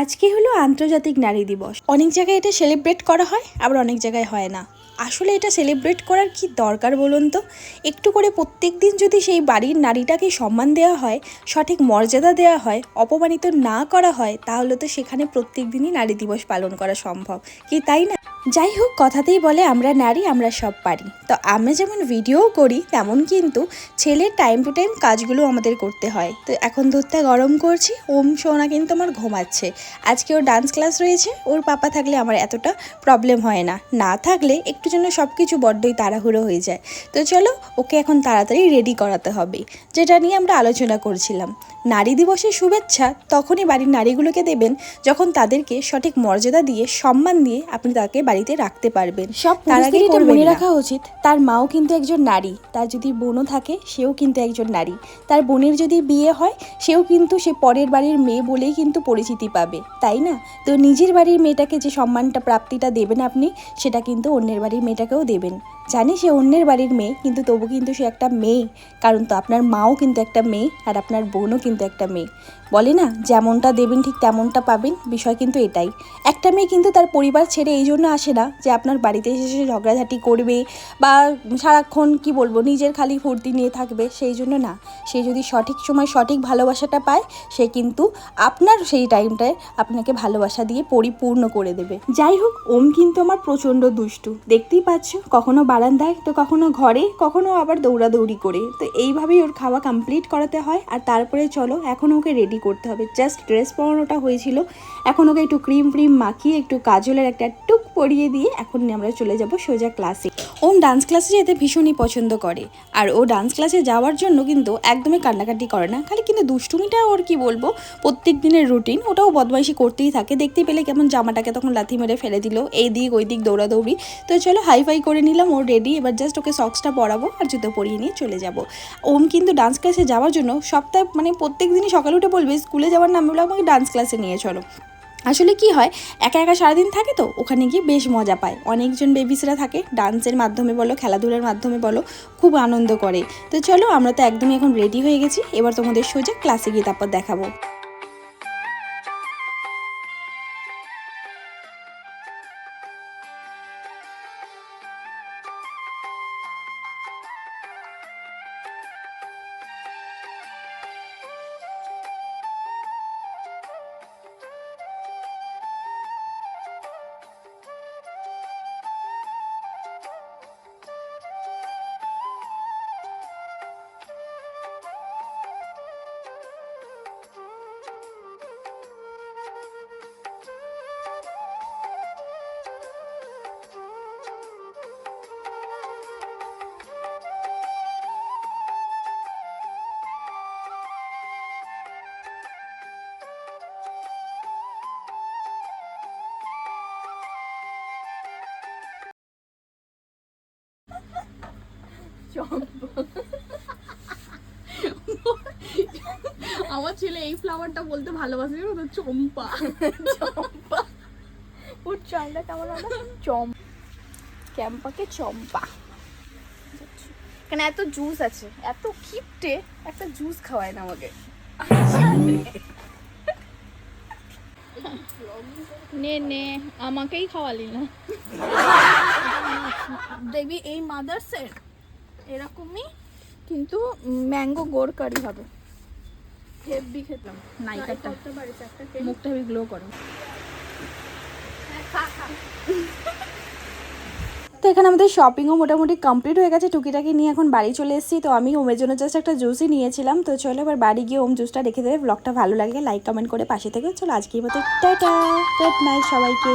আজকে হলো আন্তর্জাতিক নারী দিবস। অনেক জায়গায় এটা সেলিব্রেট করা হয়, আবার অনেক জায়গায় হয় না। আসলে এটা সেলিব্রেট করার কি দরকার বলুন তো? একটু করে প্রত্যেক দিন যদি সেই বাড়ির নারীটাকে সম্মান দেওয়া হয়, সঠিক মর্যাদা দেওয়া হয়, অপমানিত না করা হয়, তাহলে তো সেখানে প্রত্যেক দিনই নারী দিবস পালন করা সম্ভব। কি তাই না? যাই হোক কথাতেই বলে আমরা নারী, আমরা সব পারি। তো আমরা যেমন ভিডিও করি, তেমন কিন্তু ছেলের টাইম টু টাইম কাজগুলো আমাদের করতে হয়। তো এখন দুধটা গরম করছি, ওম সোনা কিন্তু আমার ঘুমাচ্ছে। আজকে ওর ডান্স ক্লাস রয়েছে, ওর পাপা থাকলে আমার এতটা প্রবলেম হয় না। না থাকলে একটু যেন সব কিছু বড্ডই তাড়াহুড়ো হয়ে যায়। তো চলো, ওকে এখন তাড়াতাড়ি রেডি করাতে হবে। যেটা নিয়ে আমরা আলোচনা করছিলাম। নারী দিবসের শুভেচ্ছা তখনই বাড়ির নারীগুলোকে দেবেন যখন তাদেরকে সঠিক মর্যাদা দিয়ে, সম্মান দিয়ে আপনি তাকে বাড়িতে রাখতে পারবেন। সব তার আগে মনে মনে রাখা উচিত। তার মাও কিন্তু একজন নারী তার যদি বোনও থাকে সেও কিন্তু একজন নারী। তার বোনের যদি বিয়ে হয় সেও কিন্তু সে পরের বাড়ির মেয়ে বলেই কিন্তু পরিচিতি পাবে তাই না? তো নিজের বাড়ির মেয়েটাকে যে সম্মানটা প্রাপ্তিটা দেবেন আপনি সেটা কিন্তু অন্যের বাড়ির মেয়েটাকেও দেবেন। জানি সে অন্যের বাড়ির মেয়ে কিন্তু তবু কিন্তু সে একটা মেয়ে কারণ তো আপনার মাও কিন্তু একটা মেয়ে আর আপনার বোনও কিন্তু একটা মেয়ে। বলে না যেমনটা দেবেন ঠিক তেমনটা পাবেন বিষয় কিন্তু এটাই। একটা মেয়ে কিন্তু তার পরিবার ছেড়ে এই জন্য আসে না যে আপনার বাড়িতে এসে ঝগড়াঝাটি করবে বা সারাক্ষণ, কি বলব, নিজের খালি ফুর্তি নিয়ে থাকবে, সেই জন্য না। সে যদি সঠিক সময় সঠিক ভালোবাসাটা পায়, সে কিন্তু আপনার সেই টাইমটায় আপনাকে ভালোবাসা দিয়ে পরিপূর্ণ করে দেবে। যাই হোক, ওম কিন্তু আমার প্রচণ্ড দুষ্টু। দেখতেই পাচ্ছ, কখনো বারান্দায়, তো কখনো ঘরে, কখনো আবার দৌড়াদৌড়ি করে। তো এইভাবেই ওর খাওয়া কমপ্লিট করাতে হয়। আর তারপরে চলো, এখন ওকে রেডি করতে হবে। জাস্ট ড্রেস পরানোটা হয়েছিল। এখন ওকে একটু ক্রিম ফ্রিম মাখিয়ে, একটু কাজলের একটা পরিয়ে দিয়ে এখন আমরা চলে যাব সোজা ক্লাসে ওম ডান্স ক্লাসে যেতে ভীষণই পছন্দ করে। আর ও ডান্স ক্লাসে যাওয়ার জন্য কিন্তু একদমই কান্নাকাটি করে না। খালি কিন্তু দুষ্টুমিটা ওর কি বলব? প্রত্যেক দিনের রুটিন ওটাও বদমাইশি করতেই থাকে। দেখতে পেলে কেমন জামাটাকে তখন লাথি মেরে ফেলে দিল। এই দিক, ওই দিক দৌড়াদৌড়ি। তো চলো হাই ফাই করে নিলাম ওর রেডি এবার জাস্ট ওকে সক্সটা পরাবো আর জুতো পরিয়ে নিয়ে চলে যাব। ওম কিন্তু ডান্স ক্লাসে যাওয়ার জন্য সপ্তাহে মানে প্রত্যেক দিনই সকালে উঠে বলবে, স্কুলে যাওয়ার নাম বলে আমাকে ডান্স ক্লাসে নিয়ে চলো। আসলে কি হয়, একা একা সারাদিন থাকে তো, ওখানে গিয়ে বেশ মজা পায়। অনেকজন বেবিসরা থাকে ডান্সের মাধ্যমে বলো, খেলাধুলার মাধ্যমে বলো, খুব আনন্দ করে। তো চলো, আমরা তো একদমই এখন রেডি হয়ে গেছি, এবার তোমাদের সোজা ক্লাসে গিয়ে তারপর দেখাবো। আমার ছেলে এই ফ্লাওয়ারটা বলতে ভালোবাসে জানো তো? চম্পা। চম্পা। ওর চমটা কেমন হবে? চম ক্যাম্পাকে চম্পা। এখানে এত জুস আছে এত কিপটে একটা জুস খাওয়ায় না আমাকে। নে নে আমাকেই খাওয়ালি না। দেখবি এই মাদার্সের এরকমই। কিন্তু ম্যাঙ্গো গোড় কারি হবে। হেভি খেতাম। নাইকারটা মুখটা হেভি গ্লো করো। তো এখানে আমাদের শপিংও মোটামুটি কমপ্লিট হয়ে গেছে। টুকিটাকি নিয়ে এখন বাড়ি চলে এসেছি। তো আমি ওমের জন্য জাস্ট একটা জুসই নিয়েছিলাম। তো চলো এবার বাড়ি গিয়ে ওম জুসটা রেখে দেবে। ব্লগটা ভালো লাগে লাইক কমেন্ট করে পাশে থেকে চলো আজকের মতো টাটা। গুড নাইট সবাইকে।